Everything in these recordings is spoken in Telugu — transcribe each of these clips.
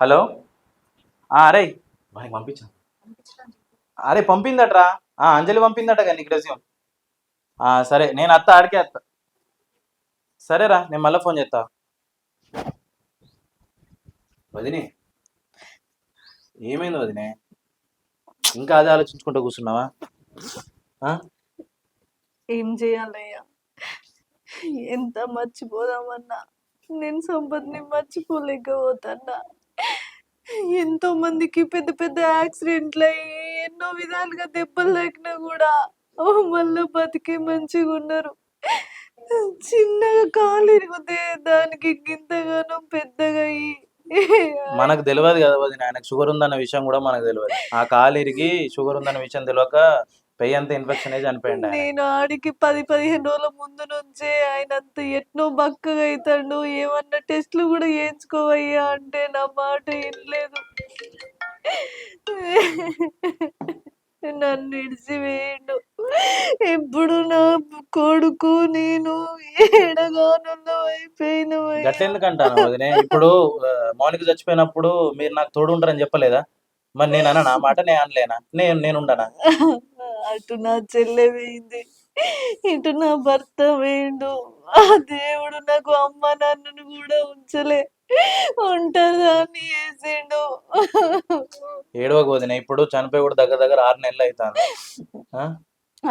హలో? ఆ, అరే. వానికి పంపించా. అరే పంపిందట్రా. ఆ, అంజలి పంపిందట కానీ నీకు రెజ్యూమ్. ఆ, సరే నేను అత్త ఆడికే అత్త. సరేరా నేను మళ్ళీ ఫోన్ చేస్తా వదినే. ఏమైంది వదినే? ఇంకా అదే ఆలోచించుకుంటూ కూర్చున్నావా? ఆ? ఏం చేయాలయ్యా? ఎంత మర్చిపోదామన్నా? నేను సంపత్ని మర్చిపోలేకపోతున్నా. ఎంతో మందికి పెద్ద పెద్ద యాక్సిడెంట్లు అయ్యి ఎన్నో విధాలుగా దెబ్బలు తాకినా కూడా మళ్ళీ బతికే మంచిగా ఉన్నారు. చిన్నగా కాలు ఇరిగితే దానికి గింతగానో పెద్దగా అయ్యి మనకు తెలియదు కదా వదిన ఆయనకు షుగర్ ఉందన్న విషయం కూడా మనకు తెలియదు ఆ కాలు ఇరిగి షుగర్ ఉందన్న విషయం తెలియక పెయ్యి అంత ఇన్ఫెక్షన్ అయ్యి చనిపోయింది నేను ఆడికి పది పదిహేను రోజుల ముందు నుంచే ఆయన అంత ఎట్నో బక్కగా అవుతాడు ఏమన్నా టెస్ట్లు కూడా చేయించుకోవయ్యా అంటే నా మాట వినలేదు. నన్ను ఇడిచివేయండు. ఎప్పుడు నా కొడుకు నేను అయిపోయిన వదినే? ఇప్పుడు మౌనిక చచ్చిపోయినప్పుడు మీరు నాకు తోడు ఉంటారని చెప్పలేదా? మరి నేను అన్నా నా మాట నేను అనలేనా? నేను నేను ఉండనా అటు నా చెల్లె వేయింది ఇటు నా భర్త వేయండు. ఆ దేవుడు నాకు అమ్మ నాన్నను కూడా ఉంచలే. ఉంటదాన్ని వేసిండు ఏడవకు వదిన ఇప్పుడు చనిపోయి కూడా దగ్గర దగ్గర ఆరు నెలలు అవుతాను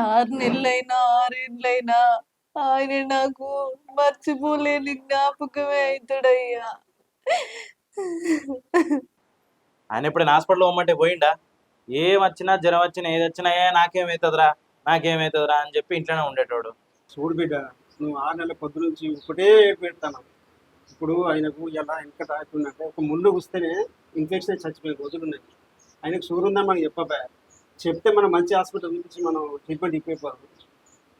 ఆరు నెలలైనా ఆరేళ్ళైనా ఆయన నాకు మర్చిపోలేని జ్ఞాపకమే అవుతాడయ్యా ఆయన ఎప్పుడైనా హాస్పిటల్ పోమంటే పోయిండా? ఏం వచ్చినా జ్వరం వచ్చినా ఏది వచ్చినా ఏ నాకేమవుతుందిరా నాకేమవుతుందిరా అని చెప్పి ఇంట్లోనే ఉండేటోడు. చూడు బిడ్డ నువ్వు ఆరు నెలల పొద్దు నుంచి ఒకటే పెడతాను ఇప్పుడు ఆయనకు ఎలా ఇంకా తాకుందంటే ఒక ముళ్ళు వస్తేనే ఇన్ఫెక్షన్ చచ్చిపోయే రోజులు ఉన్నాయి. ఆయనకు షుగర్ ఉందని మనకి చెప్పబా చెప్తే మనం మంచి హాస్పిటల్ నుంచి మనం ట్రీట్మెంట్ ఇప్పిపోరు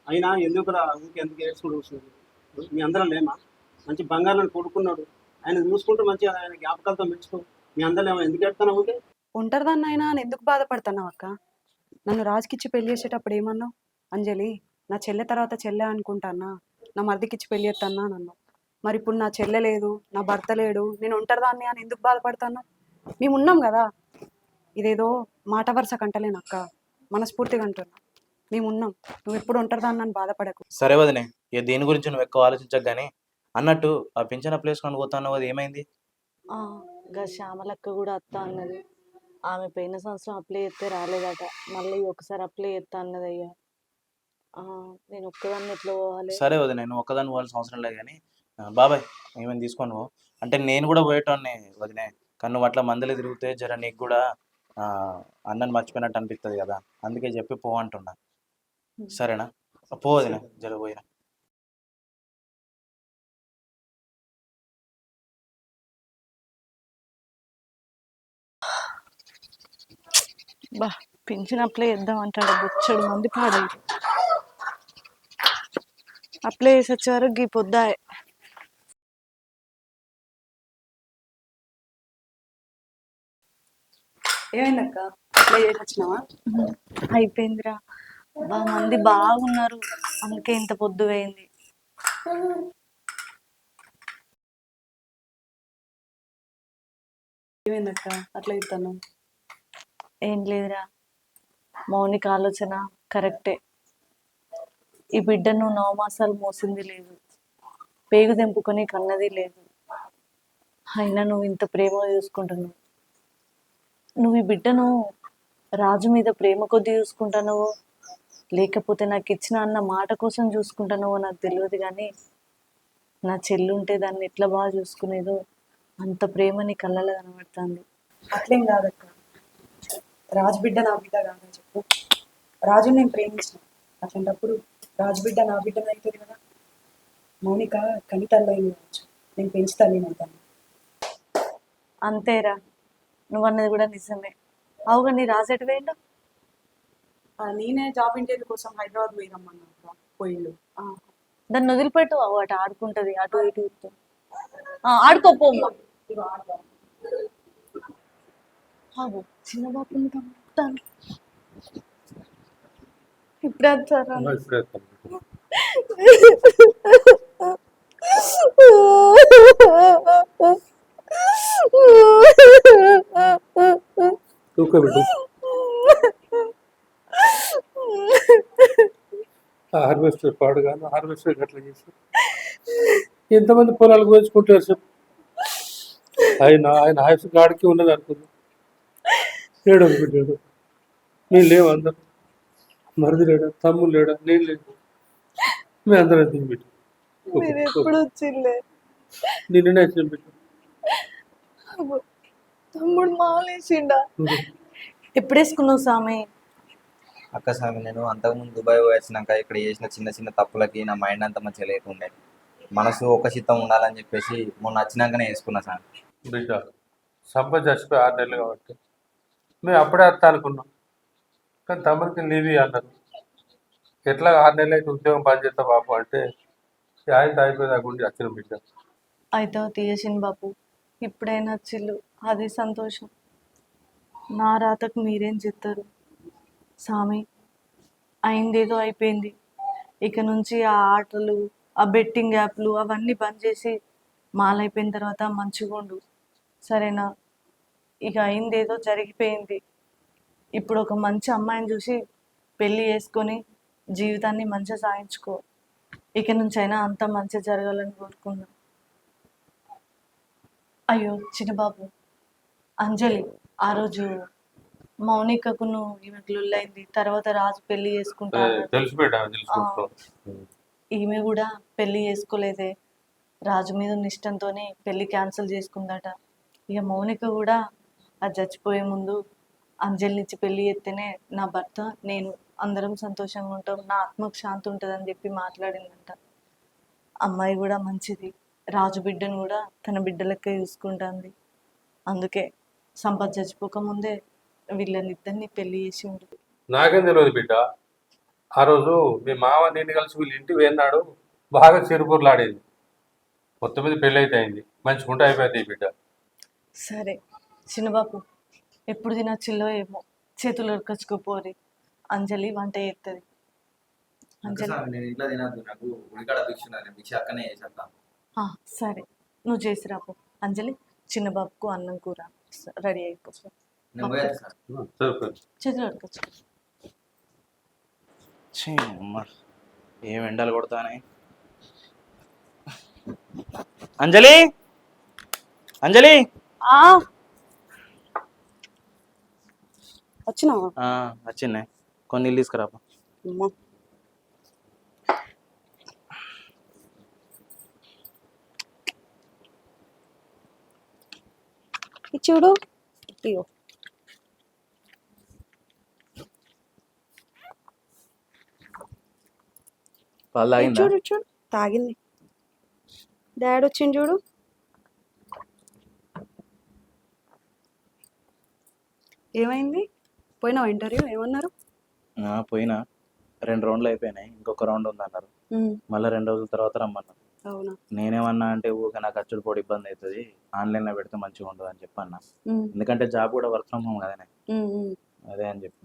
అయినా ఎందుకు రా ఊరికి ఎందుకు వేసుకుంటూ వస్తుంది మీ అందరం లేమా? మంచి బంగారం కొడుకున్నాడు ఆయన చూసుకుంటూ మంచిగా ఆయన జ్ఞాపకాలతో మెచ్చుకో. మీ అందరం ఏమో ఎందుకు ఎడతాను ఊకే ఒంటరిదాన్ని అయినా అని ఎందుకు బాధపడుతున్నావు అక్క? నన్ను రాజుకిచ్చి పెళ్ళి చేసేటప్పుడు ఏమన్నావు? అంజలి నా చెల్లె తర్వాత చెల్లె అనుకుంటానా? నా మరిదికిచ్చి పెళ్ళి చేస్తానా నన్ను. మరి ఇప్పుడు నా చెల్లె లేదు నా భర్త లేడు నేను ఒంటరిదాన్ని అని ఎందుకు బాధపడతాను మేము ఉన్నాం కదా? ఇదేదో మాట వరుస కంటలేను అక్క. మనస్ఫూర్తిగా అంటున్నా. మేము ఉన్నాం నువ్వు ఎప్పుడు ఒంటరిదాన్ని అని బాధపడకు. సరే వదినే దీని గురించి నువ్వు ఎక్కువ ఆలోచించకు కానీ అన్నట్టు ఆ పింఛన ప్లేస్ కొని పోతాను అది ఏమైంది? ఆ, గా శ్యామలక్క కూడా అత్త అన్నది. ఆమె పోయిన సంవత్సరం అప్లై చేస్తే రాలేదట. మళ్ళీ ఒకసారి అప్లై చేస్తా అన్నది అయ్యా. నేను ఒక్కదాన్ని ఎట్లా పోవాలి? సరే వదిన నేను ఒక్కదాన్ని పోవాల్సిన అవసరం లేదు కానీ బాబాయ్ ఏమైనా తీసుకొని పో. అంటే నేను కూడా పోయేటోన్ని వదినే. కానీ నువ్వు అట్లా మందులు తిరిగితే జర నీకు కూడా ఆ, అన్నని మర్చిపోయినట్టు అనిపిస్తుంది కదా. అందుకే చెప్పి పో అంటున్నా. సరేనా? పో వదిన జర పోయినా బా పింఛన్ అప్లై చేద్దాం అంటాడు బొచ్చడు మంది పాడాయి అప్లై చేసి వచ్చే వరకు గీ పొద్దాయి ఏమైందక్క? అప్లై చేసి వచ్చినావా అయిపోయిందిరా. బా మంది బాగున్నారు. అందుకే ఇంత పొద్దు పోయింది. ఏమైందక్క? అట్లా ఇస్తాను ఏం లేదురా. మౌనిక ఆలోచన కరెక్టే. ఈ బిడ్డను నవమాసాలు మోసింది లేదు. పేగు తెంపుకొని కన్నది లేదు. అయినా నువ్వు ఇంత ప్రేమగా చూసుకుంటున్నావు. నువ్వు ఈ బిడ్డను రాజు మీద ప్రేమ కొద్దీ చూసుకుంటున్నావో లేకపోతే నాకు ఇచ్చిన అన్న మాట కోసం చూసుకుంటున్నావో నాకు తెలియదు కానీ నా చెల్లుంటే దాన్ని ఎట్లా బాగా చూసుకునేదో అంత ప్రేమని కళ్ళలో కనబడుతుంది. అట్లేం కాదక్క. రాజు బిడ్డ నా బిడ్డ కాదని చెప్పు. రాజు నేను ప్రేమించిన. అట్లాంటప్పుడు రాజు బిడ్డ నా బిడ్డ అవుతుంది కదా. మౌనిక కావచ్చు నేను పెంచి తల్లి అవుతాను అంతేరా. నువ్వు అన్నది కూడా నిజమే. అవుగా నీ రాసేటి వేయండు నేనే జాబ్ ఇంటర్వ్యూ కోసం హైదరాబాద్ పోయిరమ్మన్నా పోయిండు. దాన్ని వదిలిపెట్టు అవు. అటు ఆడుకుంటది అటు ఇటు ఇటు. ఆ, అవు చిన్న బాబుని పంపుతాను ఇప్పుడు వస్తారా ఊరుకో హార్వెస్టర్ పాడు కాదు హార్వెస్టర్ అట్లా చేసి. ఎంతమంది పొలాలు కోసుకుంటారు చెప్పు. ఆయన ఆయన ఆయుష్ గాడికి ఉన్నది అనుకుంది. లేడు బిడ్డాడు నేను లేవు అందరు. మరిది లేడా? తమ్ముడు లేడా? నేను లేదు మేము అందరం తిని బిడ్డ మీరు ఎప్పుడు వచ్చిండే నిన్ననే వచ్చిన బిడ్డ తమ్ముడు మాలేసిండా ఎప్పుడు వేసుకున్నావు సామి అక్క స్వామి నేను అంతకుముందు దుబాయ్ వచ్చినాక ఇక్కడ చేసిన చిన్న చిన్న తప్పులకి నా మైండ్ అంతా మంచిగా లేకుండే. మనసు ఒక చిత్తం ఉండాలని చెప్పేసి మొన్న వచ్చినాకనే వేసుకున్నా స్వామి. బిడ్డ సంపద చచ్చిపోయి ఆరు నెలలు కాబట్టి. మేము అప్పుడే వస్తా అనుకున్నాం. కానీ తమ్ముడికి లీవ్ అన్నారు. ఎట్లా ఆరు నెలలు అయితే ఉద్యోగం పనిచేస్తా బాబు అంటే ఆయన అయిపోయింది గుండి వచ్చిన బిడ్డ. అయితే తీయసిన బాబు. ఇప్పుడైనా చిల్లు అది సంతోషం. నా రాతకు మీరేం చెప్తారు? సామి అయిందేదో అయిపోయింది. ఇక నుంచి ఆ ఆటలు ఆ బెట్టింగ్ యాప్లు అవన్నీ బంద్ చేసి మాలైపోయిన తర్వాత మంచిగా ఉండు సరేనా? ఇక అయిందేదో జరిగిపోయింది. ఇప్పుడు ఒక మంచి అమ్మాయిని చూసి పెళ్ళి చేసుకొని జీవితాన్ని మంచిగా సాగించుకో. ఇక నుంచి అయినా అంత మంచి జరగాలని కోరుకున్నాను అయ్యో చిన్నబాబు. అంజలి ఆ రోజు మౌనికకు నువ్వు ఈమెకు లొల్లైంది. తర్వాత రాజు పెళ్ళి చేసుకుంటా ఈమె కూడా పెళ్ళి చేసుకోలేదే. రాజు మీద ఉన్న ఇష్టంతోనే పెళ్ళి క్యాన్సిల్ చేసుకుందట. ఇక మౌనిక కూడా అది చచ్చిపోయే ముందు అంజలి నుంచి పెళ్ళి ఎత్తేనే నా భర్త నేను అందరం సంతోషంగా ఉంటాం నా ఆత్మకు శాంతి ఉంటుంది అని చెప్పి మాట్లాడిందంట. అమ్మాయి కూడా మంచిది రాజు బిడ్డను కూడా తన బిడ్డలకే చూసుకుంటుంది. అందుకే సంపత్ చచ్చిపోక ముందే వీళ్ళని ఇద్దరిని పెళ్ళి చేసి ఉంటుంది. నాకేం తెలియదు బిడ్డ. ఆ రోజు మీ మామ నేను కలిసి వీళ్ళ ఇంటికి వెళ్ళినాడు బాగా చిరుపురులాడేది మొత్తం మీద పెళ్ళి అయితే అయింది. మంచిగా ఉంటే అయిపోయింది బిడ్డ. సరే. చిన్నబాబు ఎప్పుడు తినచ్చిల్లో ఏమో చేతులు ఉరకచ్చుకోపోరి అంజలి వంట చేస్తుంది అంజలి. నేను ఇంట్లో తినద్దు నాకు ఉడికాడ భిక్ష ఉన్నది భిక్ష అక్కనే చేసేస్తా ఆ, సరే నువ్వు చేసి రాపో. అంజలి చిన్నబాబుకు అన్నం కూర రెడీ అయిపో. చేతులు ఉరకచ్చుకో ఏం ఎండలు కొడతానే అంజలి! అంజలి! వచ్చినావా ఆ, వచ్చిందే. కొన్ని అమ్మా. ఇది చూడు. చూడు చూడు. తాగింది. డాడీ వచ్చింది చూడు. ఏమైంది? పోయినావా ఇంటర్వ్యూ? ఏమన్నారు? పోయినా. రెండు రౌండ్లు అయిపోయినాయి. ఇంకొక రౌండ్ ఉంది అన్నారు ఉమ్, మళ్ళీ రెండు రోజుల తర్వాత రమ్మన్నారు అవునా? నేనేమన్నా అంటే ఊరికే నాకు ఖర్చులు పోటీ ఇబ్బంది అవుతుంది ఆన్లైన్లో పెడితే మంచిగా ఉండదు అని చెప్పి అన్నా ఉమ్, ఎందుకంటే జాబ్ కూడా వర్క్ ఫ్రమ్ హోమ్ కదనే. అదే అని చెప్పి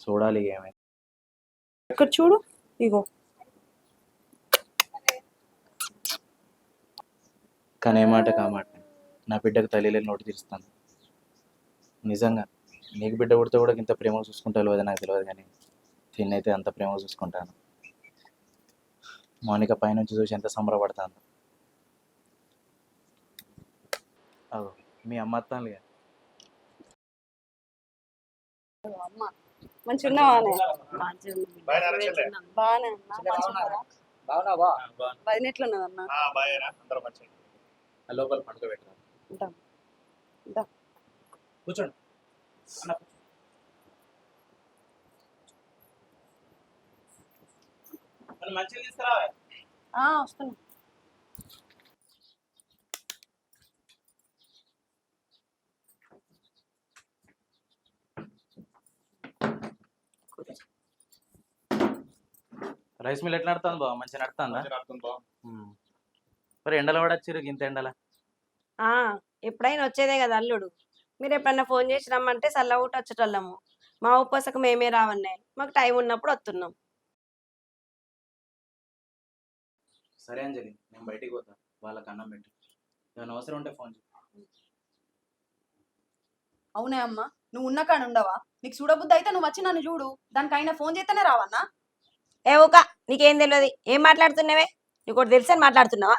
చూడాలి ఏమైంది. ఇక్కడ చూడు. ఇగో. కానీ ఏమాట కామాట నా బిడ్డకు తల్లి లేని నోటి తీరుస్తాను. నిజంగా. నీకు బిడ్డ పుడితే కూడా ఇంత ప్రేమ చూసుకుంటా లేదో నాకు తెలియదు కానీ తిన్నైతే అంత ప్రేమ చూసుకుంటాను. మౌనిక పైనుంచి చూసి ఎంత సంబరపడతాను అదో మీ అమ్మ అత్తానులే లోపల కూర్చోండి. మంచిగా తీసుకురావే? ఆ, వస్తున్నా. రైస్ మిల్ ఎట్లా నడుతుంది బావ? మంచిగా నడుతుందా. మరి ఎండలో పడచ్చిరు ఇంత ఎండల? ఆ ఎప్పుడైనా వచ్చేదే కదా అల్లుడు. మీరు ఎప్పుడన్నా ఫోన్ చేసి రమ్మంటే చల్ల ఊట వచ్చేటోళ్ళము. మా ఉపాసకు మేమే రావన్నాయి మాకు టైం ఉన్నప్పుడు వస్తున్నాం సరే అంజలి నేను బయటికి పోతా. వాళ్ళకి అన్నం పెట్టు. ఏమైనా అవసరం ఉంటే ఫోన్ చేయి. అవునే అమ్మా నువ్వు ఉన్న కాడ ఉండవా? నీకు చూడబుద్ధి అయితే నువ్వు వచ్చి నన్ను చూడు. దానికైనా ఫోన్ చేస్తేనే రావన్నా? ఏ ఊక నీకేం తెలియదు ఏం మాట్లాడుతున్నావే? నీకు ఒకటి తెలుసని మాట్లాడుతున్నావా?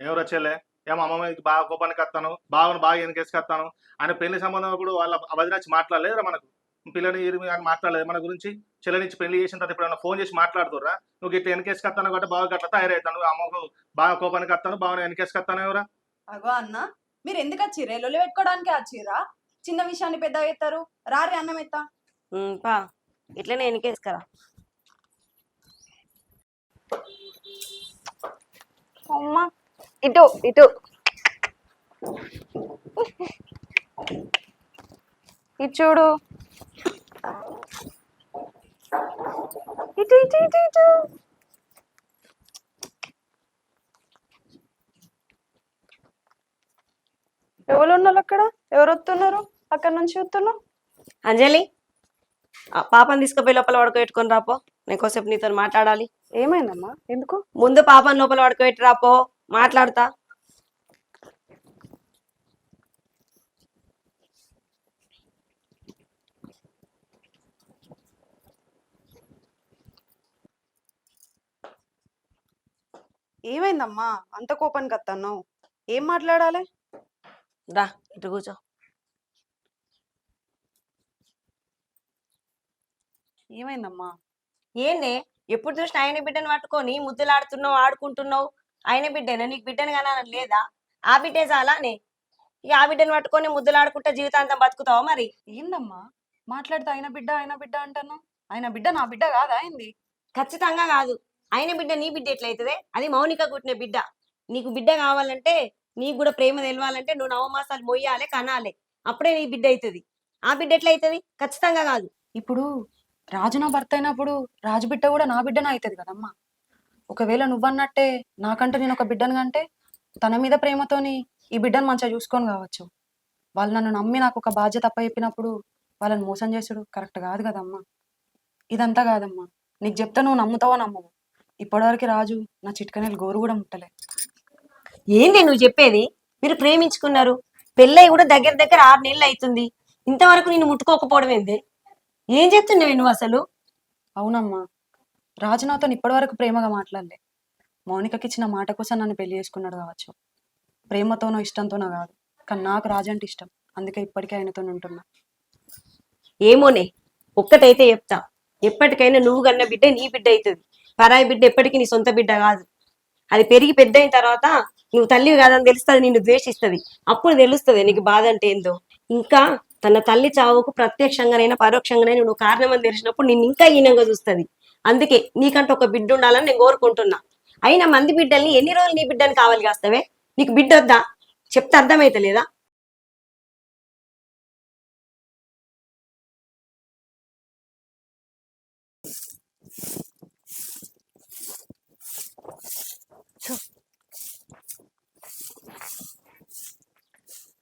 ఎవరు వచ్చేలే ఏమో అమ్మమ్మ ఇది బాగా కోపానికి వస్తాను బావను బాగా వెనకేసుకొస్తాను ఆయన పెళ్ళి సంబంధం అప్పుడు వాళ్ళ వచ్చి మాట్లాడలేదురా మనకు. పిల్లని ఇరిమి అని మాట్లాడలేదు. మన గురించి చెల్లెనిచ్చి పెళ్ళి చేసిన తర్వాత ఎప్పుడైనా ఫోన్ చేసి మాట్లాడుతుర్రా? నువ్వు ఇట్లా వెనకేసుకొస్తాను కాబట్టి బాగా గట్ల తయారవుతాను. అమ్మకు బాగా కోపానికి వస్తాను బాగా వెనకేసుకొస్తాను ఎవరా? అగో అన్న మీరు ఎందుకు వచ్చిర్రే లొల్లి పెట్టుకోవడానికి వచ్చిర్రా? చిన్న విషయాన్ని పెద్దగా ఎత్తారు రారి అన్నం ఎత్తా. పా. ఇట్లనే వెనకేసుకరా అమ్మా. ఇటు ఇటు. ఇటు చూడు. ఇటు ఇటు ఇటు ఇటు. ఎవరు ఉన్నారు అక్కడ? ఎవరు వస్తున్నారు? అక్కడ నుంచి వస్తున్నావు అంజలి ఆ పాపని తీసుకుపోయి లోపల పడుకోబెట్టుకొని రాపో నేను కోసేపు నీతో మాట్లాడాలి. ఏమైందమ్మా? ఎందుకు? ముందు పాపని లోపల పడుకోబెట్టి రాపో మాట్లాడతా. ఏమైందమ్మా? అంత కోపానికి వస్తాను ఏం మాట్లాడాలి? రా ఇటు కూర్చో. ఏమైందమ్మా? ఏంది? ఎప్పుడు చూసినా ఆయన బిడ్డను పట్టుకొని ముద్దులాడుతున్నావు ఆడుకుంటున్నావు? ఆయన బిడ్డేనా? నీకు బిడ్డను కానీ లేదా? ఆ బిడ్డే చాలానే ఇక ఆ బిడ్డను పట్టుకొని ముద్దులాడుకుంటే జీవితాంతం బతుకుతావా మరి? ఏందమ్మా? మాట్లాడితే ఆయన బిడ్డ ఆయన బిడ్డ అంటాను. ఆయన బిడ్డ నా బిడ్డ కాదా అయింది ఖచ్చితంగా కాదు. ఆయన బిడ్డ నీ బిడ్డ ఎట్లయితుంది? అది మౌనిక పుట్టిన బిడ్డ. నీకు బిడ్డ కావాలంటే నీకు కూడా ప్రేమ తెలవాలంటే నువ్వు నవమాసాలు మొయ్యాలి కనాలి. అప్పుడే నీ బిడ్డ అవుతుంది ఆ బిడ్డ ఎట్లయితుంది? ఖచ్చితంగా కాదు. ఇప్పుడు రాజు నా భర్త అయినప్పుడు రాజు బిడ్డ కూడా నా బిడ్డనే అవుతుంది కదమ్మా. ఒకవేళ నువ్వన్నట్టే నాకంటే నేను ఒక బిడ్డను కంటే తన మీద ప్రేమతోని ఈ బిడ్డను మంచిగా చూసుకొని కావచ్చు. వాళ్ళు నన్ను నమ్మి నాకు ఒక బాధ్యత అప్ప చెప్పినప్పుడు వాళ్ళని మోసం చేసుడు కరెక్ట్ కాదు కదమ్మా. ఇదంతా కాదమ్మా. నీకు చెప్తే నువ్వు నమ్ముతావో నమ్మవు. ఇప్పటివరకు రాజు నా చిట్కనేలు గోరు కూడా ముట్టలే. ఏంది నువ్వు చెప్పేది? మీరు ప్రేమించుకున్నారు. పెళ్ళయి కూడా దగ్గర దగ్గర ఆరు నెలలు అవుతుంది ఇంతవరకు నేను ముట్టుకోకపోవడం ఏంది? ఏం చెప్తున్నావు నువ్వు అసలు? అవునమ్మా. రాజు నాతో ఇప్పటివరకు ప్రేమగా మాట్లాడలే. మౌనికకి ఇచ్చిన మాట కోసం నన్ను పెళ్ళి చేసుకున్నాడు కావచ్చు. ప్రేమతోనో ఇష్టంతోనో కాదు. కానీ నాకు రాజు అంటే ఇష్టం. అందుకే ఇప్పటికే ఆయనతో ఉంటున్నా. ఏమోనే ఒక్కటైతే చెప్తా. ఎప్పటికైనా నువ్వు కన్న బిడ్డ నీ బిడ్డ అవుతుంది. పరాయి బిడ్డ ఎప్పటికీ నీ సొంత బిడ్డ కాదు. అది పెరిగి పెద్ద అయిన తర్వాత నువ్వు తల్లివి కాదని తెలుస్తుంది నిన్ను ద్వేషిస్తుంది. అప్పుడు తెలుస్తుంది నీకు బాధ అంటే ఏందో. ఇంకా తన తల్లి చావుకు ప్రత్యక్షంగానైనా పరోక్షంగానైనా నువ్వు కారణమని తెలిసినప్పుడు నిన్ను ఇంకా హీనంగా చూస్తుంది. అందుకే నీకంటే ఒక బిడ్డ ఉండాలని నేను కోరుకుంటున్నా. అయినా మంది బిడ్డల్ని ఎన్ని రోజులు నీ బిడ్డని కావాలి కాస్తావే? నీకు బిడ్డ వద్దా? చెప్తే అర్థమైతలేదా?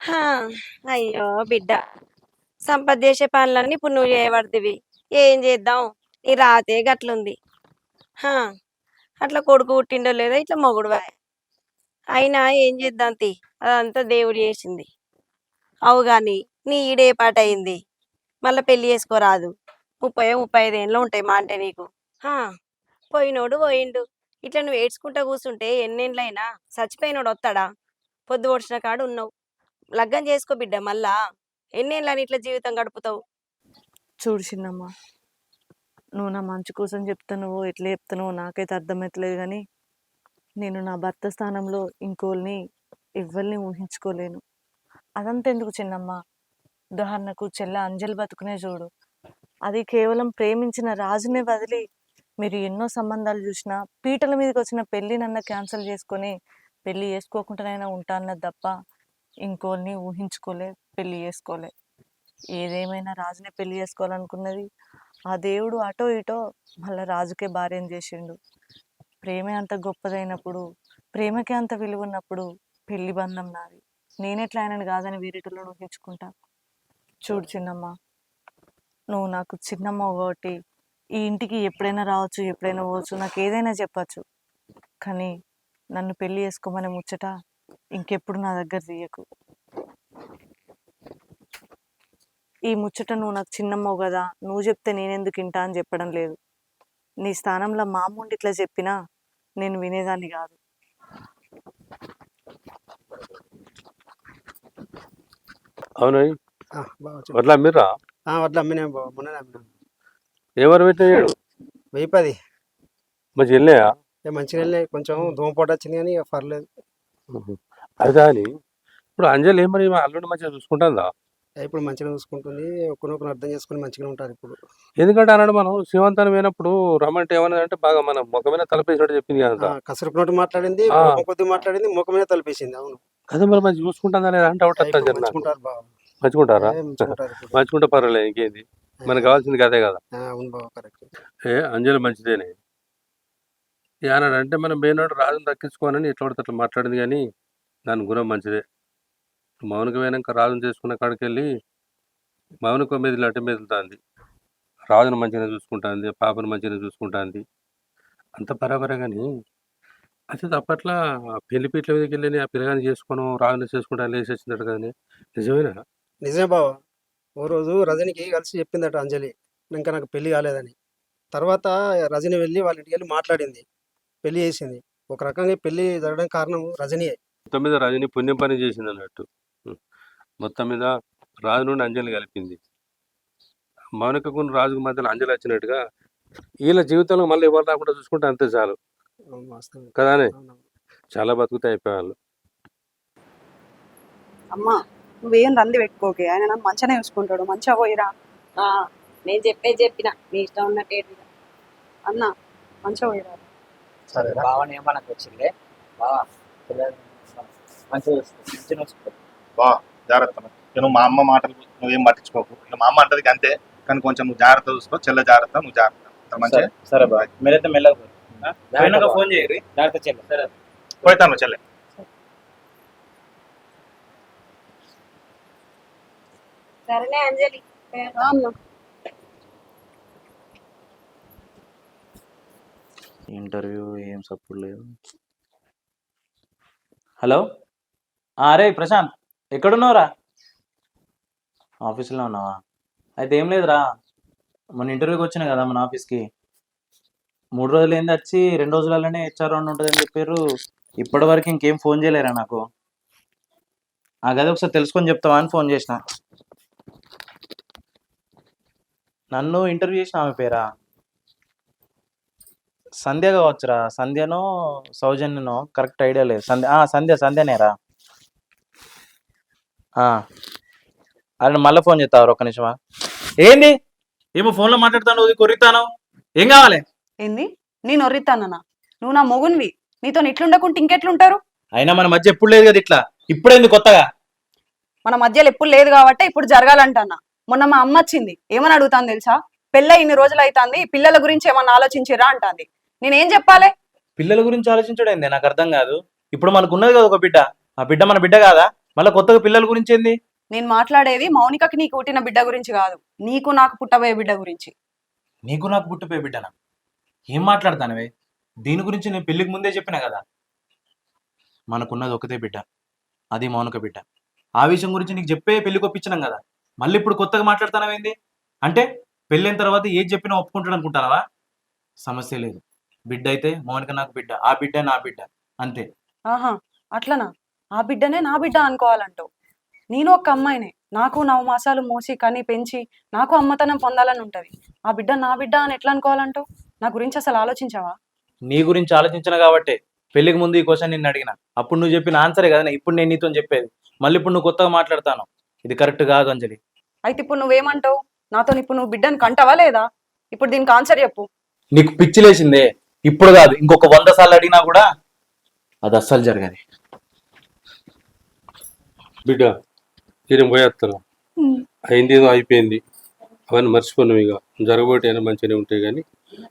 హా, అయ్యో బిడ్డ. సంపద చేసే పనులన్నీ ఇప్పుడు నువ్వు చేయబడుతుంది ఏం చేద్దాం? నీ రాతే గట్లుంది. అట్లా కొడుకు పుట్టిండో లేదో ఇట్లా మొగుడు అయినా ఏం చేద్దాం తి అదంతా దేవుడు చేసింది. అవు గాని నీ ఈడే పాట అయింది. మళ్ళీ పెళ్ళి చేసుకోరాదు. ముప్పై ముప్పై ఐదు ఏళ్ళు ఉంటాయి మా అంటే నీకు. పోయినోడు పోయిండు. ఇట్లా నువ్వు ఏడ్చుకుంటా కూర్చుంటే ఎన్నేళ్ళైనా చచ్చిపోయినోడు వస్తాడా? పొద్దు పొడిచిన కాడు ఉన్నావు. లగ్గం చేసుకో బిడ్డ మళ్ళా. ఎన్నేళ్ళని ఇట్లా జీవితం గడుపుతావు? చూడు చిన్నమ్మా నువ్వు నా మంచి కోసం చెప్తున్నావు ఎట్లా చెప్తున్నావు నాకైతే అర్థమవుతలేదు కానీ నేను నా భర్త స్థానంలో ఇంకోల్ని ఎవరిని ఊహించుకోలేను. అదంతా ఎందుకు చిన్నమ్మ? ఉదాహరణకు చెల్ల అంజలి బతుకునే చూడు. అది కేవలం ప్రేమించిన రాజునే వదిలి మీరు ఎన్నో సంబంధాలు చూసినా పీటల మీదకి వచ్చిన పెళ్ళి నన్న క్యాన్సిల్ చేసుకొని పెళ్ళి చేసుకోకుండానైనా ఉంటా తప్ప ఇంకోల్ని ఊహించుకోలే పెళ్ళి చేసుకోలే. ఏదేమైనా రాజునే పెళ్ళి చేసుకోవాలనుకున్నది ఆ దేవుడు అటో ఇటో మళ్ళా రాజుకే భార్యం చేసిండు. ప్రేమే అంత గొప్పదైనప్పుడు ప్రేమకే అంత విలువ ఉన్నప్పుడు పెళ్ళి బంధం నాది. నేనెట్లా ఆయనని కాదని వీరిటిలో ఊహించుకుంటా. చూడు చిన్నమ్మ నువ్వు నాకు చిన్నమ్మ ఒకటి ఈ ఇంటికి ఎప్పుడైనా రావచ్చు ఎప్పుడైనా పోవచ్చు నాకు ఏదైనా చెప్పచ్చు. కానీ నన్ను పెళ్ళి చేసుకోమని ముచ్చట ఇంకెప్పుడు నా దగ్గర తీయకు. ఈ ముచ్చట నువ్వు నాకు చిన్నమ్మవు కదా నువ్వు చెప్తే నేనెందుకు వింటా అని చెప్పడం లేదు. నీ స్థానంలో మా అమ్మ ఉండి ఇట్లా చెప్పినా నేను వినేదాన్ని కాదు. అవునా. వడ్ల అమ్మిర్రా? ఆ, వడ్లు అమ్మినాం బావ మొన్ననే అమ్మినాం. ఎవరు పెట్టాడు వెయ్యి పది. మంచి వెళ్ళాయా మంచిగా వెళ్ళినాయి. కొంచెం దోమపోటు వచ్చింది కానీ ఇక పర్లేదు. అది అని ఇప్పుడు అంజలి ఏమని అల్లుడు మంచిగా చూసుకుంటుందా? ఇప్పుడు మంచిగా చూసుకుంటుంది. ఒకరినొకరు అర్థం చేసుకుని మంచిగా ఉంటారు ఇప్పుడు. ఎందుకంటే అన్నాడు మనం శివంతానం పోయినప్పుడు రమ్మంటే ఏమన్నది అంటే బాగా మన ముఖమైన తలపేసినట్టు చెప్పింది కదా. కసురుకు నోటి మాట్లాడింది కొద్ది మాట్లాడింది ముఖం మీద తలిపేసింది అవును. అదే మరి మంచి చూసుకుంటుందా లేదా అంటే. మంచుకుంటారు బావ మంచుకుంటారా. మంచుకుంటే పర్వాలేదు ఇంకేంది. మనకు కావాల్సింది అదే కదా. ఆ, అవును కరెక్ట్. ఏ అంజలి మంచిదేనే. ఏనాడు అంటే మనం పోయినాడు రాజును దక్కించుకోనని ఎట్లా పడితే అట్లా మాట్లాడింది కానీ దాని గుణం మంచిదే. మౌనిక పోయినాక రాజును చేసుకున్న కాడికి వెళ్ళి మౌనిక మీద అట్టి మెదులుతుంది. రాజును మంచిగా చూసుకుంటుంది పాపను మంచిగా చూసుకుంటుంది. అంత బరాబరే కానీ అయితే అప్పట్లో ఆ పెళ్ళి పీట్ల మీదకి వెళ్ళి ఆ పిల్లగాని చేసుకొని రాజుని చేసుకుంటా లేచి వచ్చిందట కానీ నిజమేనా? నిజమే బావ. ఓ రోజు రజనికి కలిసి చెప్పిందట అంజలి ఇంకా నాకు పెళ్ళి కాలేదని. తర్వాత రజని వెళ్ళి వాళ్ళ ఇంటికి వెళ్ళి మాట్లాడింది పెళ్ళి చేసింది. ఒక రకంగా పెళ్ళి జరగడానికి కారణం రజనీయే. మొత్తం మీద రజని పుణ్యం పని చేసింది అన్నట్టు. మొత్తం మీద రాజు నుండి అంజలి కలిపింది. మౌనికకు రాజుకు మధ్యలో అంజలి వచ్చినట్టుగా వీళ్ళ జీవితంలో మళ్ళీ ఎవరు రాకుండా చూసుకుంటే అంతే చాలు. కదానే. చాలా బతుకుతే అయిపోయాళ్ళు అమ్మా నువ్వేం రంది పెట్టుకోకే. ఆయన మంచిగానే చూసుకుంటాడు. మంచిగా పోయిరా. ఆ, నేను చెప్పేది చెప్పిన. మీ ఇష్టం ఉన్నట్టు అన్న మంచిగా పోయిరా. సరే బావని ఏమనకు వచ్చిందే బావా మంచిగా చూసుకో. మంచిగా చూసుకో. బా. జాగ్రత్త నువ్వు మా అమ్మ మాటలు నువ్వేం పట్టించుకోకు. ఇక మా అమ్మ అంటది అంతే. కానీ కొంచెం నువ్వు జాగ్రత్త చూసుకో చెల్ల జాగ్రత్త నువ్వు జాగ్రత్త. మంచిగా? సరే బాయ్. మీరైతే మెల్లగా ఫోన్ చేయరు జాగ్రత్త చెల్లి. సరే. పోతాను చెల్లె. సరేనే అంజలి. అమ్మ ఇంటర్వ్యూ ఏం సపోర్ట్ లేదు. హలో? అరే ప్రశాంత్. ఎక్కడున్నావురా? ఆఫీస్లో ఉన్నావా? అయితే ఏం లేదురా. మొన్న ఇంటర్వ్యూకి వచ్చినా కదా మన ఆఫీస్కి. మూడు రోజులు ఏంది వచ్చి రెండు రోజులలోనే హెచ్ఆర్ రౌండ్ ఉంటుందని చెప్పారు ఇప్పటి వరకు ఇంకేం ఫోన్ చేయలేరా నాకు? ఆ గది ఒకసారి తెలుసుకొని చెప్తావా అని ఫోన్ చేసిన. నన్ను ఇంటర్వ్యూ చేసిన ఆమె పేరా? సంధ్య కావచ్చురా. సంధ్యనో సౌజన్యనో కరెక్ట్ ఐడియా లేదు. సంధ్య ఆ, సంధ్య సంధ్యనేరా? ఆ. అరే మళ్ళీ ఫోన్ చేస్తావు ఒక్క నిమిషమా? ఏంది? ఏమో ఫోన్లో మాట్లాడుతాను కొరితాను ఏం కావాలి? ఏంది? నేను ఒర్రితానన్నా నువ్వు నా మొగున్వి నీతో ఇట్లుండకుంటే ఇంకెట్లుంటారు? అయినా మన మధ్య ఎప్పుడు లేదు కదా ఇట్లా? ఇప్పుడేంది కొత్తగా? మన మధ్యలో ఎప్పుడు లేదు కాబట్టి ఇప్పుడు జరగాలంటన్నా. మొన్న మా అమ్మ వచ్చింది. ఏమని అడుగుతాను తెలుసా? పెళ్ళ ఇన్ని రోజులు అవుతుంది. పిల్లల గురించి ఏమన్నా ఆలోచించిరా అంటాంది. నేనేం చెప్పాలి? పిల్లల గురించి ఆలోచించడం ఏంది? నాకు అర్థం కాదు. ఇప్పుడు మనకు ఉన్నది కదా ఒక బిడ్డ. ఆ బిడ్డ మన బిడ్డ కాదా? మళ్ళీ కొత్తగా పిల్లల గురించి ఏంది? నేను మాట్లాడేది మౌనికకి నీకు పుట్టిన బిడ్డ గురించి కాదు. నీకు నాకు పుట్టబోయే బిడ్డ గురించి. నీకు నాకు పుట్టిపోయి బిడ్డనా? ఏం మాట్లాడతానవే? దీని గురించి నేను పెళ్ళికి ముందే చెప్పినా కదా? మనకున్నది ఒకతే బిడ్డ. అది మౌనిక బిడ్డ. ఆ విషయం గురించి నీకు చెప్పే పెళ్ళికి ఒప్పించినాం కదా? మళ్ళీ ఇప్పుడు కొత్తగా మాట్లాడుతానవేంది అంటే పెళ్ళైన తర్వాత ఏది చెప్పినా ఒప్పుకుంటాడు అనుకుంటానవా? సమస్య లేదు. బిడ్డ అయితే మౌనిక నాకు బిడ్డ ఆ బిడ్డ నా బిడ్డ. అంతే. ఆహా అట్లనా? ఆ బిడ్డనే నా బిడ్డ అనుకోవాలంటావు. నేను ఒక అమ్మాయినే. నాకు నవ మాసాలు మోసి కని పెంచి నాకు అమ్మతనం పొందాలని ఉంటది. ఆ బిడ్డ నా బిడ్డ అని ఎట్లా అనుకోవాలంటావు? నా గురించి అసలు ఆలోచించావా? నీ గురించి ఆలోచించిన కాబట్టే. పెళ్ళికి ముందు ఈ క్వశ్చన్ నిన్ను అడిగిన. అప్పుడు నువ్వు చెప్పిన ఆన్సరే కదా ఇప్పుడు నేను నీతో చెప్పేది. మళ్ళీ ఇప్పుడు నువ్వు కొత్తగా మాట్లాడతాను. ఇది కరెక్ట్ కాదు అంజలి. అయితే ఇప్పుడు నువ్వేమంటావు? నాతో ఇప్పుడు నువ్వు బిడ్డను కంటావా లేదా? ఇప్పుడు దీనికి ఆన్సర్ చెప్పు. నీకు పిచ్చి లేచిందే. ఇప్పుడు కాదు ఇంకొక వంద సార్లు అడిగినా కూడా అది అస్సలు జరగదు. బిడ్డ నేను పోయేస్తాను అయింది ఏదో అయిపోయింది. అవన్నీ మర్చిపోయినావు ఇక జరగబోటి అయినా మంచిగానే ఉంటాయి కానీ.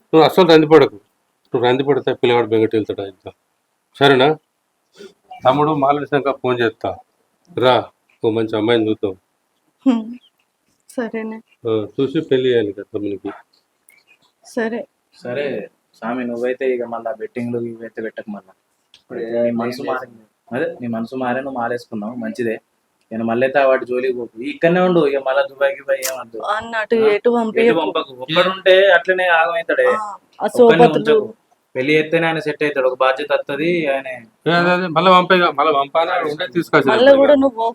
నువ్వు అస్సలు రందిపడకు నువ్వు రందిపడితే పిల్లవాడు బెంగటి వెళ్తాడు ఇంత సరేనా? తమ్ముడు మాలేసాక ఫోన్ చేస్తా. రా ఓ మంచి అమ్మాయిని చూద్దాం. సరేనే. చూసి పెళ్ళి చేయాలి కదా తమ్మునికి. సరే. సరే స్వామి నువ్వైతే ఇక మళ్ళా బెట్టింగ్లు ఇవైతే పెట్టకు మళ్ళా. మనసు మారింది. అదే నీ మనసు మారే నువ్వు మారేసుకున్నావు మంచిదే. నేను మళ్ళీ అయితే వాటి జోలికి పోకు. ఇక్కడనే ఉండు ఇక మళ్ళీ దుబాయ్కి పోయి ఏమద్దు అన్నట్టు ఆ, ఎటు ఎటు పంపి పంపకు. ఒక్కడుంటే అట్లనే ఆగమవుతాడే. ఆ ఒక్కడిని సోపతులు ఉంచకు. పెళ్ళి చేస్తేనే ఆయన సెట్ అవుతాడు. ఒక బాధ్యత వస్తుంది ఆయన. మళ్ళీ పంపే మళ్ళీ పంపానా ఉంటే తీసుకొచ్చి మళ్ళీ కూడా నువ్వు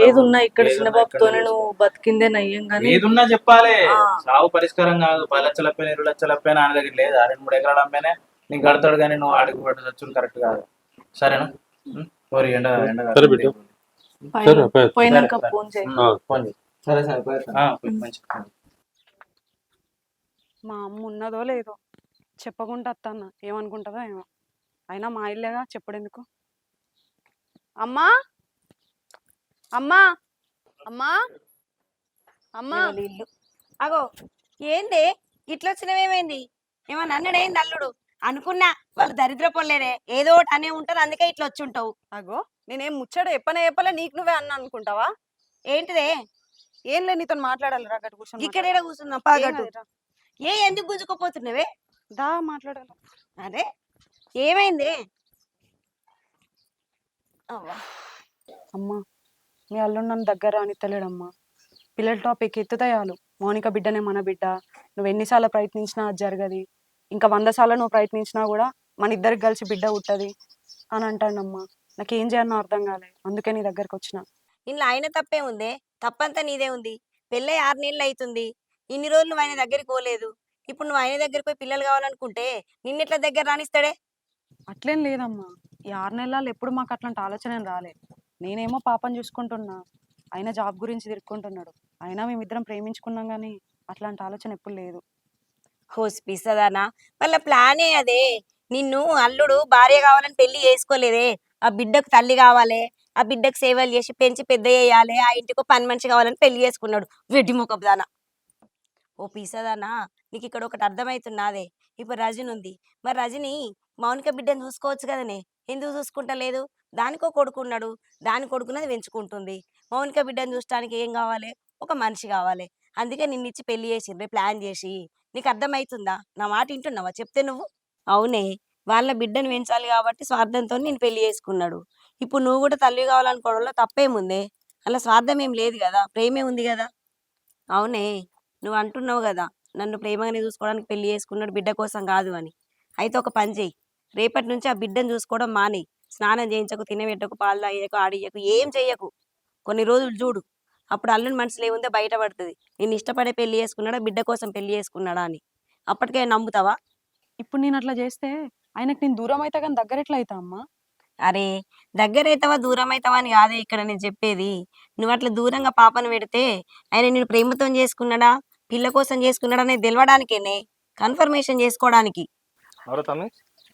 ఏది ఉన్నా ఇక్కడ ఏది చిన్న ఉన్నా ఇక్కడ బాబుతోనే నువ్వు బతికిందే నయ్యం కానీ ఏదున్నా చెప్పాలి. ఆ. సాగు పరిష్కారం కాదు. పది లక్షల పైన ఇరవై లక్షల పైన ఆయన దగ్గర లేదా. రెండు మూడు ఎకరాల అమ్మాయినే నీకు కడతాడు కానీ నువ్వు ఆడికి చచ్చులు కరెక్ట్ కాదు. సరేనా? ఉం? ఓరి ఎండ ఎండ కాదు. సరే బిడ్డ. పైన- సరే పోయి. పోయినాక సరే, ఫోన్ చేయి. ఉం, ఫోన్ చేయి. సరే సరే పోయేస్తా. ఆ, పోయి, మంచి మా అమ్మ ఉన్నదో లేదో చెప్పకుండా అత్తన్న. ఏమనుకుంటుందో ఏమో. అయినా మా ఇల్లేగా చెప్పడెందుకు? అమ్మా! అమ్మా! అమ్మా! అమ్మా! ఇల్లు అగో ఏంది? ఇట్లా వచ్చినవేమైంది ఏమన్నా అన్నాడేంది అల్లుడు? అనుకున్నా. వాళ్ళు దరిద్ర పొల్లేరే ఏదో ఒకటి అనే ఉంటారు అందుకే ఇట్లా వచ్చి ఉంటావు అగో! నేనేం ముచ్చట చెప్పనే చెప్పలే. నీకు నువ్వే అన్న అనుకుంటావా? ఏంటిదే? ఏం లేదు నీతో మాట్లాడాలి రా గట్టు కూర్చొని ఇక్కడ. కూర్చున్నాం ఏం పాగట్టు. ఏ ఎందుకు గుంజుకోపోతున్నావే? దా మాట్లాడాలి. అదే. ఏమైంది? అమ్మా మీ అల్లుడు నన్ను దగ్గర అనితలేడమ్మా పిల్లల టాపిక్ ఎత్తుతాయాలు మౌనిక బిడ్డనే మన బిడ్డ. నువ్వు ఎన్నిసార్లు ప్రయత్నించినా అది జరగది. ఇంకా వంద సార్లు నువ్వు ప్రయత్నించినా కూడా మన ఇద్దరికి కలిసి బిడ్డ పుట్టది అని అంటాడమ్మా నాకేం చేయాలనో అర్థం కాలే. అందుకే నీ దగ్గరకు వచ్చిన. ఇంట్లో ఆయన తప్పే ఉందే. తప్పంతా నీదే ఉంది. పెళ్ళై ఆరు నెలలు అవుతుంది ఇన్ని రోజులు నువ్వు ఆయన దగ్గరికి పోలేదు. ఇప్పుడు నువ్వు ఆయన దగ్గరికి పోయి పిల్లలు కావాలనుకుంటే నిన్నెట్లా దగ్గర రానిస్తాడే? అట్లేం లేదమ్మా. ఈ ఆరు నెలలు ఎప్పుడు మాకు అట్లాంటి ఆలోచన ఏం రాలే. నేనేమో పాపని చూసుకుంటున్నా. ఆయన జాబ్ గురించి తిరుక్కుంటున్నాడు. అయినా మేమిద్దరం ప్రేమించుకున్నాం కానీ అట్లాంటి ఆలోచన ఎప్పుడు లేదు. హోస్పిస్తుందనా వాళ్ళ ప్లానే అదే. నిన్ను అల్లుడు భార్య కావాలని పెళ్ళి చేసుకోలేదే. ఆ బిడ్డకు తల్లి కావాలి. ఆ బిడ్డకు సేవలు చేసి పెంచి పెద్ద చేయాలి. ఆ ఇంటికి పని మనిషి కావాలని పెళ్ళి చేసుకున్నాడు. వెడ్డి ముఖపు ఓ పీసదానా నీకు ఇక్కడ ఒకటి అర్థమవుతున్నాదే ఇప్పుడు రజని ఉంది. మరి రజని మౌనిక బిడ్డను చూసుకోవచ్చు కదనే. ఎందుకు చూసుకుంటలేదు? దానికో కొడుకున్నాడు దాని కొడుకున్నది పెంచుకుంటుంది. మౌనిక బిడ్డను చూడటానికి ఏం కావాలి? ఒక మనిషి కావాలి. అందుకే నిన్నిచ్చి పెళ్ళి చేసిండ్రే ప్లాన్ చేసి. నీకు అర్థమవుతుందా నా మాట వింటున్నావా? చెప్తే నువ్వు? అవునే. వాళ్ళ బిడ్డను పెంచాలి కాబట్టి స్వార్థంతో నేను పెళ్ళి చేసుకున్నాడు. ఇప్పుడు నువ్వు కూడా తల్లి కావాలనుకోవడంలో తప్పేముందే? అలా స్వార్థం ఏం లేదు కదా? ప్రేమే ఉంది కదా? అవునే. నువ్వు అంటున్నావు కదా నన్ను ప్రేమగానే చూసుకోవడానికి పెళ్ళి చేసుకున్నాడు బిడ్డ కోసం కాదు అని. అయితే ఒక పని చెయ్యి. రేపటి నుంచి ఆ బిడ్డను చూసుకోవడం మానే. స్నానం చేయించకు తినబెట్టకు పాలు తాగేయకు ఆడియకు ఏం చేయకు కొన్ని రోజులు చూడు. అప్పుడు అల్లుని మనసులో ఏముందో బయటపడుతుంది. నేను ఇష్టపడే పెళ్ళి చేసుకున్నాడా బిడ్డ కోసం పెళ్ళి చేసుకున్నాడా అని. అప్పటికే నమ్ముతావా? ఇప్పుడు నేను అట్లా చేస్తే ఆయనకు నేను దూరం అయితే కానీ దగ్గర ఎట్లా అవుతా అమ్మా? అరే! దగ్గర అవుతావా దూరం అవుతావా అని కాదే ఇక్కడ నేను చెప్పేది. నువ్వు అట్లా దూరంగా పాపను పెడితే ఆయన నేను ప్రేమతో చేసుకున్నాడా? పిల్ల కోసం చేసుకున్నాడా అనేది తెలవడానికేనే? కన్ఫర్మేషన్ చేసుకోవడానికి. ఎవరో తమ్మి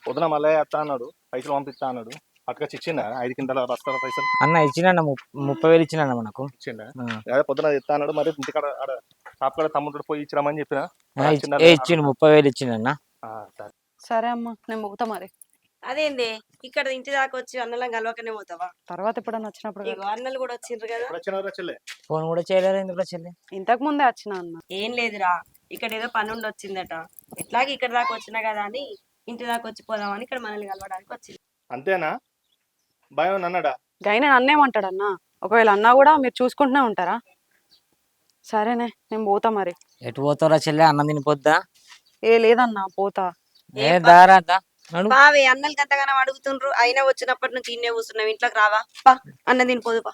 పొద్దున మళ్ళీ అత్త అన్నాడు పైసలు పంపిస్తా అన్నాడు. పట్టుకొచ్చి ఇచ్చిండా? ఐదు కింటాల బస్తాల పైసలు? అన్న ఇచ్చిన ముప్పై వేలు ఇచ్చిన మనకు. ఇచ్చిండా? ఆ. అదే పొద్దున ఇస్తా అన్నాడు మరి ఇంటికాడ ఆడ షాప్ కాడ తమ్ముడు పోయి ఇచ్చిరామని చెప్పిన? ఏ ఇచ్చిండు ముప్పై వేలు ఇచ్చిండన్న సరే సరే. అమ్మా నేను మొగుతా మరి. అదేంది? ఇక్కడ ఇంటి దాకా వచ్చి అన్నలం కలవకనే పోతావా? తర్వాత ఎప్పుడన్నా వచ్చినప్పుడు ఇగో అన్నలు కూడా వచ్చిండ్రు కదా. ఫోన్ కూడా చేయలేరు ఎందుకు చెల్లి? ఇంతకు ముందే వచ్చిన అన్న. ఏం లేదురా. ఇక్కడ ఏదో పని ఉండి వచ్చిందట. ఎట్లాగే ఇక్కడ దాకా వచ్చినా కదా అని ఇంటి దాకా వచ్చి పోదామని ఇక్కడ మనల్ని కలవడానికి వచ్చింది. అంతేనా? భయం అన్నాడా? గైన నన్నేమంటాడు అన్న ఒకవేళ అన్నా కూడా మీరు చూసుకుంటూనే ఉంటారా? సరేనే నేను పోతా మరి. ఎటు పోతారా చెల్లి? అన్నం తినిపోద్దా? ఏ లేదన్నా పోతా. ఏ దారా దా నడు బావే అన్నలకి అంతగానో అడుగుతుండ్రు. అయినా వచ్చినప్పటి నుంచి ఇన్నే కూర్చున్నావు. ఇంట్లోకి రావా? పా అన్న దీని పోదు పా.